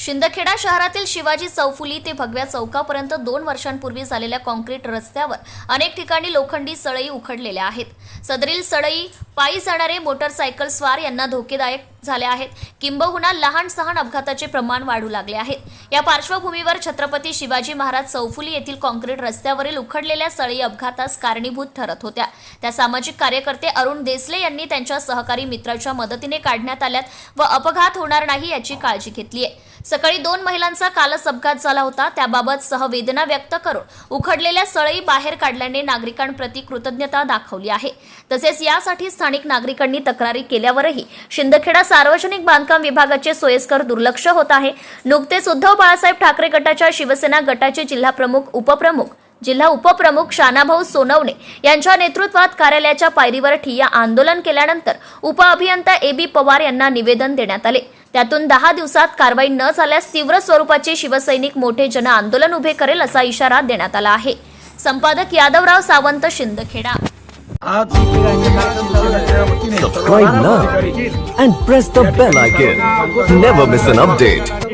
शिंदखेडा शहरातील शिवाजी चौफुली ते भगव्या चौकापर्यंत दोन वर्षांपूर्वी झालेल्या कॉन्क्रीट रस्त्यावर अनेक ठिकाणी लोखंडी सळई उखडलेल्या आहेत. सदरील सळई पायी जाणारे मोटरसायकल स्वार यांना धोकेदायक झाल्या आहेत. किंबहुना लहान सहान अपघाताचे प्रमाण वाढू लागले आहेत या पार्श्वभूमीवर छत्रपती शिवाजी महाराज चौफुली येथील कॉन्क्रीट रस्त्यावरील उखडलेल्या सळई अपघातास कारणीभूत ठरत होत्या. त्या सामाजिक कार्यकर्ते अरुण देसले यांनी त्यांच्या सहकारी मित्राच्या मदतीने काढण्यात आल्यात व अपघात होणार नाही याची काळजी घेतली आहे सकाळी दोन महिलांचा कालच अपघात झाला होता. त्याबाबत सहवेदना व्यक्त करून उखडलेल्या सळई बाहेर काढल्याने नागरिकांप्रती कृतज्ञता दाखवली आहे. तसेच यासाठी स्थानिक नागरिकांनी तक्रारी केल्यावरही शिंदखेडा सार्वजनिक बांधकाम विभागाचे सोयस्कर दुर्लक्ष होत आहे. नुकतेच उद्धव बाळासाहेब ठाकरे गटाच्या शिवसेना गटाचे जिल्हाप्रमुख उपप्रमुख जिल्हा उपप्रमुख शानाभाऊ सोनवणे यांच्या नेतृत्वात कार्यालयाच्या पायरीवर ठिय्या आंदोलन केल्यानंतर उपअभियंता ए बी पवार यांना निवेदन देण्यात आले. त्यातून दहा दिवसात कारवाई न झाल्यास तीव्र स्वरूपाचे शिवसैनिक मोठे जन आंदोलन उभे करेल असा इशारा देण्यात आला आहे संपादक Yadavrao Sawant Shindkheda Subscribe now and press the bell icon. Never miss an update.